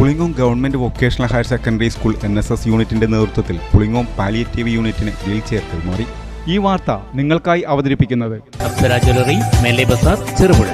Pulingome government vocational higher secondary school N S S യൂണിറ്റിന്റെ നേതൃത്വത്തിൽ Pulingome palliative യൂണിറ്റിന് wheel chair കൈമാറി ഈ വാർത്ത നിങ്ങൾക്കായി അവതരിപ്പിക്കുന്നത് Cherupuzha.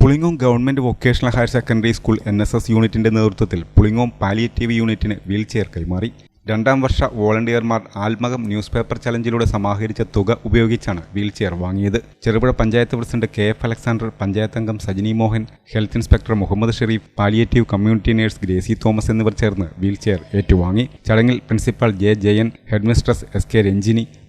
Pulingome government vocational higher secondary school N S S യൂണിറ്റിന്റെ നേതൃത്വത്തിൽ പുളിങ്ങോം പാലിയേറ്റീവ് യൂണിറ്റിന് വീൽ ചെയർ കൈമാറി രണ്ടാം വർഷ വോളണ്ടിയർമാർ ആത്മകം ന്യൂസ് പേപ്പർ ചലഞ്ചിലൂടെ സമാഹരിച്ച തുക ഉപയോഗിച്ചാണ് വീൽ ചെയർ വാങ്ങിയത്. Cherupuzha panchayat president K F Alexander panchayat അംഗം Sajini Mohan health inspector Muhammad Sherif palliative community nurse Gracy Thomas എന്നിവർ ചേർന്ന് വീൽ ചെയർ ഏറ്റുവാങ്ങി. ചടങ്ങിൽ principal J Jayan headmistress S K Ranjini